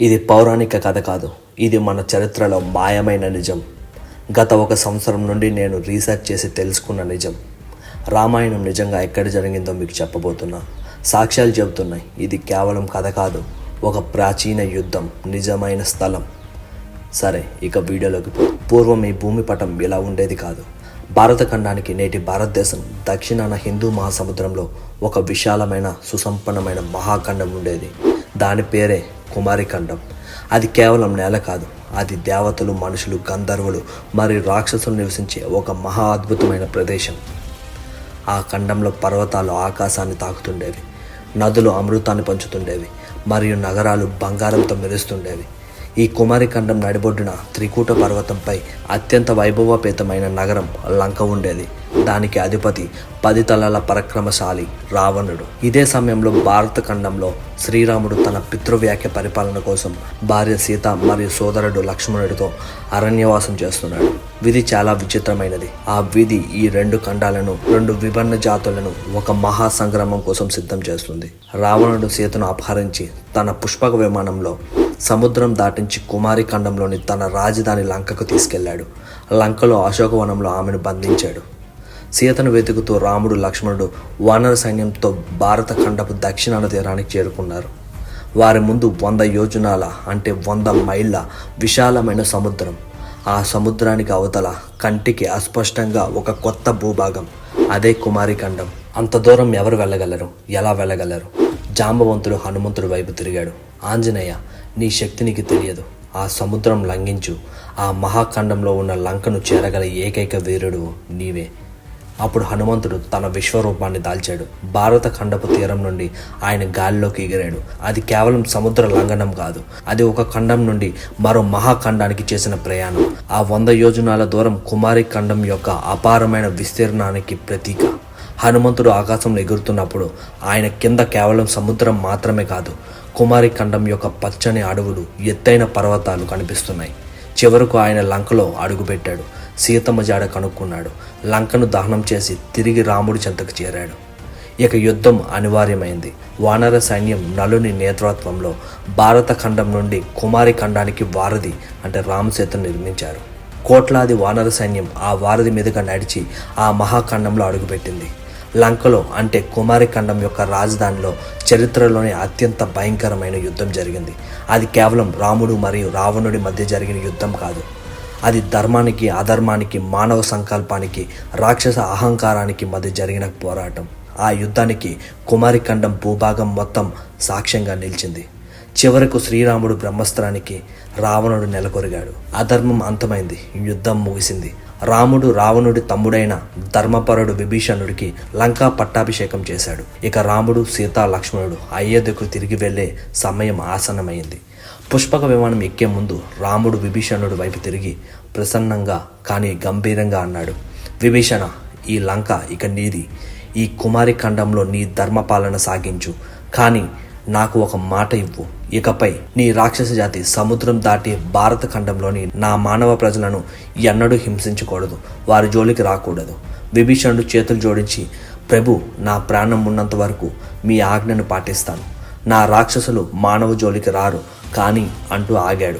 ఇది పౌరాణిక కథ కాదు. ఇది మన చరిత్రలో మాయమైన నిజం. గత ఒక సంవత్సరం నుండి నేను రీసెర్చ్ చేసి తెలుసుకున్న నిజం. రామాయణం నిజంగా ఎక్కడ జరిగిందో మీకు చెప్పబోతున్నా. సాక్ష్యాలు చెబుతున్నాయి. ఇది కేవలం కథ కాదు. ఒక ప్రాచీన యుద్ధం. నిజమైన స్థలం. సరే ఇక వీడియోలోకి పూర్వం ఈ భూమి పటం ఇలా ఉండేది కాదు. భారత ఖండానికి నేటి భారతదేశం దక్షిణాన హిందూ మహాసముద్రంలో ఒక విశాలమైన సుసంపన్నమైన మహాఖండం ఉండేది. దాని పేరే కుమారి ఖండం అది కేవలం నేల కాదు అది దేవతలు మనుషులు గంధర్వులు మరియు రాక్షసులు నివసించే ఒక మహా అద్భుతమైన ప్రదేశం. ఆ ఖండంలో పర్వతాలు ఆకాశాన్ని తాకుతుండేవి నదులు అమృతాన్ని పంచుతుండేవి మరియు నగరాలు బంగారంతో మెరుస్తుండేవి. ఈ కుమారి ఖండం నడిబొడ్డున త్రికూట పర్వతంపై అత్యంత వైభవపేతమైన నగరం లంక ఉండేది. దానికి అధిపతి పది తలల పరక్రమశాలి రావణుడు. ఇదే సమయంలో భారత ఖండంలో శ్రీరాముడు తన పితృవ్యాఖ్య పరిపాలన కోసం భార్య సీత మరియు సోదరుడు లక్ష్మణుడితో అరణ్యవాసం చేస్తున్నాడు. విధి చాలా విచిత్రమైనది. ఆ విధి ఈ రెండు ఖండాలను రెండు విభిన్న జాతులను ఒక మహా సంగ్రామం కోసం సిద్ధం చేస్తుంది. రావణుడు సీతను అపహరించి తన పుష్పక విమానంలో సముద్రం దాటించి కుమారి ఖండంలోని తన రాజధాని లంకకు తీసుకెళ్ళాడు. లంకలో అశోకవనంలో ఆమెను బంధించాడు. సీతను వెతుకుతూ రాముడు లక్ష్మణుడు వానర సైన్యంతో భారత ఖండపు దక్షిణాన తీరానికి చేరుకున్నారు. వారి ముందు వంద యోజనాల అంటే వంద మైళ్ళ విశాలమైన సముద్రం. ఆ సముద్రానికి అవతల కంటికి అస్పష్టంగా ఒక కొత్త భూభాగం అదే కుమారి ఖండం. అంత దూరం ఎవరు వెళ్ళగలరు? ఎలా వెళ్ళగలరు? జాంబవంతుడు హనుమంతుడు వైపు తిరిగాడు. ఆంజనేయ నీ శక్తి నీకు తెలియదు. ఆ సముద్రం లంఘించు. ఆ మహాఖండంలో ఉన్న లంకను చేరగల ఏకైక వీరుడు నీవే. అప్పుడు హనుమంతుడు తన విశ్వరూపాన్ని దాల్చాడు. భారత ఖండపు తీరం నుండి ఆయన గాలిలోకి ఎగిరాడు. అది కేవలం సముద్ర లంఘనం కాదు. అది ఒక ఖండం నుండి మరో మహాఖండానికి చేసిన ప్రయాణం. ఆ వంద యోజనాల దూరం కుమారి ఖండం యొక్క అపారమైన విస్తీర్ణానికి ప్రతీక. హనుమంతుడు ఆకాశంలో ఎగురుతున్నప్పుడు ఆయన కింద కేవలం సముద్రం మాత్రమే కాదు కుమారి ఖండం యొక్క పచ్చని అడవులు ఎత్తైన పర్వతాలు కనిపిస్తున్నాయి. చివరకు ఆయన లంకలో అడుగుపెట్టాడు. సీతమ్మ జాడ కనుక్కున్నాడు. లంకను దహనం చేసి తిరిగి రాముడి చెంతకు చేరాడు. ఇక యుద్ధం అనివార్యమైంది. వానర సైన్యం నలుని నేతృత్వంలో భారత ఖండం నుండి కుమారి ఖండానికి వారధి అంటే రామసేతు నిర్మించారు. కోట్లాది వానర సైన్యం ఆ వారధి మీదుగా నడిచి ఆ మహాఖండంలో అడుగుపెట్టింది. లంకలో అంటే కుమారి ఖండం యొక్క రాజధానిలో చరిత్రలోనే అత్యంత భయంకరమైన యుద్ధం జరిగింది. అది కేవలం రాముడు మరియు రావణుడి మధ్య జరిగిన యుద్ధం కాదు. అది ధర్మానికి అధర్మానికి మానవ సంకల్పానికి రాక్షస అహంకారానికి మధ్య జరిగిన పోరాటం. ఆ యుద్ధానికి కుమారి ఖండం భూభాగం మొత్తం సాక్ష్యంగా నిలిచింది. చివరకు శ్రీరాముడు బ్రహ్మస్త్రానికి రావణుడు నెలకొరిగాడు. అధర్మం అంతమైంది. యుద్ధం ముగిసింది. రాముడు రావణుడి తమ్ముడైన ధర్మపరుడు విభీషణుడికి లంకా పట్టాభిషేకం చేశాడు. ఇక రాముడు సీత లక్ష్మణుడు అయోధ్యకు తిరిగి వెళ్ళే సమయం ఆసనమైంది పుష్పక విమానం ఎక్కే ముందు రాముడు విభీషణుడి వైపు తిరిగి ప్రసన్నంగా కానీ గంభీరంగా అన్నాడు విభీషణ ఈ లంక ఇక నీది. ఈ కుమారి ఖండంలో నీ ధర్మపాలన సాగించు. కానీ నాకు ఒక మాట ఇవ్వు. ఇకపై నీ రాక్షస జాతి సముద్రం దాటి భారత ఖండంలోని నా మానవ ప్రజలను ఎన్నడూ హింసించకూడదు. వారి జోలికి రాకూడదు. విభీషణుడు చేతులు జోడించి ప్రభు నా ప్రాణం ఉన్నంత వరకు మీ ఆజ్ఞను పాటిస్తాను. నా రాక్షసులు మానవ జోలికి రారు కానీ అంటూ ఆగాడు.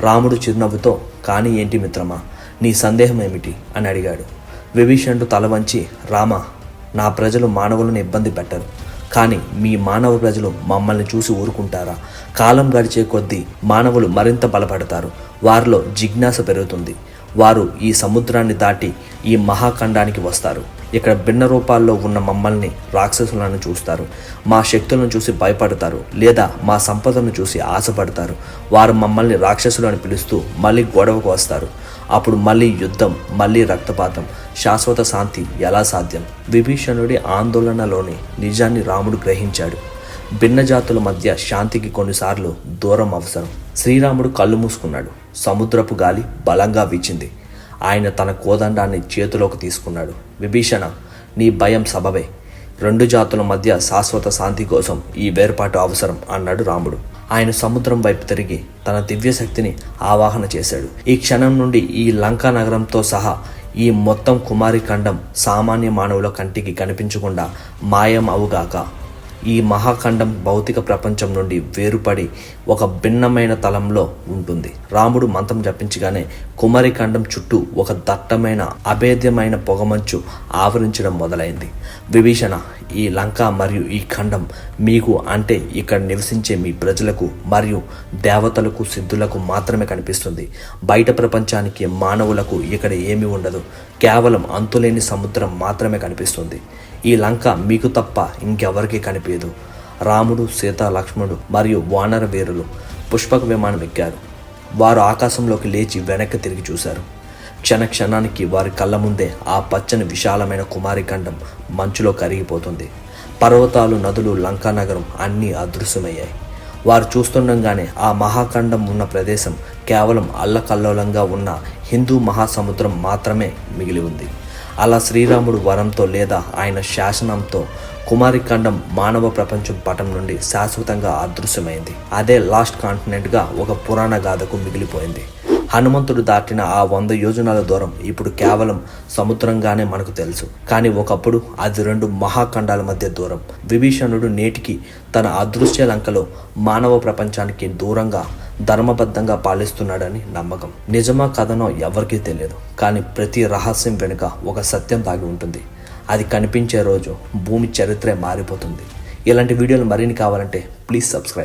రాముడు చిరునవ్వుతో కానీ ఏంటి మిత్రమా నీ సందేహం ఏమిటి? అని అడిగాడు. విభీషణుడు తల వంచి రామ నా ప్రజలు మానవులను ఇబ్బంది పెట్టరు. కానీ మీ మానవ ప్రజలు మమ్మల్ని చూసి ఊరుకుంటారా? కాలం గడిచే కొద్దీ మానవులు మరింత బలపడతారు. వారిలో జిజ్ఞాస పెరుగుతుంది. వారు ఈ సముద్రాన్ని దాటి ఈ మహాఖండానికి వస్తారు. ఇక్కడ భిన్న రూపాల్లో ఉన్న మమ్మల్ని రాక్షసులను చూస్తారు. మా శక్తులను చూసి భయపడతారు లేదా మా సంపదను చూసి ఆశపడతారు. వారు మమ్మల్ని రాక్షసులు అని పిలుస్తూ మళ్ళీ గొడవకు వస్తారు. అప్పుడు మళ్ళీ యుద్ధం మళ్ళీ రక్తపాతం శాశ్వత శాంతి ఎలా సాధ్యం? విభీషణుడి ఆందోళనలోని నిజాన్ని రాముడు గ్రహించాడు. భిన్న జాతుల మధ్య శాంతికి కొన్నిసార్లు దూరం అవసరం. శ్రీరాముడు కళ్ళు మూసుకున్నాడు. సముద్రపు గాలి బలంగా వీచింది. ఆయన తన కోదండాన్ని చేతిలోకి తీసుకున్నాడు. విభీషణ నీ భయం సబబే. రెండు జాతుల మధ్య శాశ్వత శాంతి కోసం ఈ వేర్పాటు అవసరం అన్నాడు రాముడు. ఆయన సముద్రం వైపు తిరిగి తన దివ్యశక్తిని ఆవాహన చేశాడు. ఈ క్షణం నుండి ఈ లంకా నగరంతో సహా ఈ మొత్తం కుమారి ఖండం సామాన్య మానవుల కంటికి కనిపించకుండా మాయం అవుగాక ఈ మహాఖండం భౌతిక ప్రపంచం నుండి వేరుపడి ఒక భిన్నమైన తలంలో ఉంటుంది. రాముడు మంత్రం జపించగానే కుమరిఖండం చుట్టూ ఒక దట్టమైన అభేద్యమైన పొగమంచు ఆవరించడం మొదలైంది. విభీషణ ఈ లంక మరియు ఈ ఖండం మీకు అంటే ఇక్కడ నివసించే మీ ప్రజలకు మరియు దేవతలకు సిద్ధులకు మాత్రమే కనిపిస్తుంది. బయట ప్రపంచానికి మానవులకు ఇక్కడ ఏమీ ఉండదు. కేవలం అంతులేని సముద్రం మాత్రమే కనిపిస్తుంది. ఈ లంక మీకు తప్ప ఇంకెవరికీ కనిపించదు. రాముడు సీత లక్ష్మణుడు మరియు వానర వీరులు పుష్పక విమానం ఎక్కారు. వారు ఆకాశంలోకి లేచి వెనక్కి తిరిగి చూశారు. క్షణ క్షణానికి వారి కళ్ళ ముందే ఆ పచ్చని విశాలమైన కుమారిఖండం మంచులో కరిగిపోతుంది. పర్వతాలు నదులు లంకా నగరం అన్నీ అదృశ్యమయ్యాయి. వారు చూస్తుండగానే ఆ మహాఖండం ఉన్న ప్రదేశం కేవలం అల్లకల్లోలంగా ఉన్న హిందూ మహాసముద్రం మాత్రమే మిగిలి ఉంది. అలా శ్రీరాముడు వరంతో లేదా ఆయన శాసనంతో కుమారిఖండం మానవ ప్రపంచం పటం నుండి శాశ్వతంగా అదృశ్యమైంది. అదే లాస్ట్ కాంటినెంట్గా ఒక పురాణ గాథకు మిగిలిపోయింది. హనుమంతుడు దాటిన ఆ వంద యోజనాల దూరం ఇప్పుడు కేవలం సముద్రంగానే మనకు తెలుసు. కానీ ఒకప్పుడు అది రెండు మహాఖండాల మధ్య దూరం. విభీషణుడు నేటికి తన అదృశ్య లంకలో మానవ ప్రపంచానికి దూరంగా ధర్మబద్ధంగా పాలిస్తున్నాడని నమ్మకం. నిజమా కథనో ఎవరికీ తెలియదు. కానీ ప్రతి రహస్యం వెనుక ఒక సత్యం దాగి ఉంటుంది. అది కనిపించే రోజు భూమి చరిత్రే మారిపోతుంది. ఇలాంటి వీడియోలు మరిన్ని కావాలంటే ప్లీజ్ సబ్స్క్రైబ్.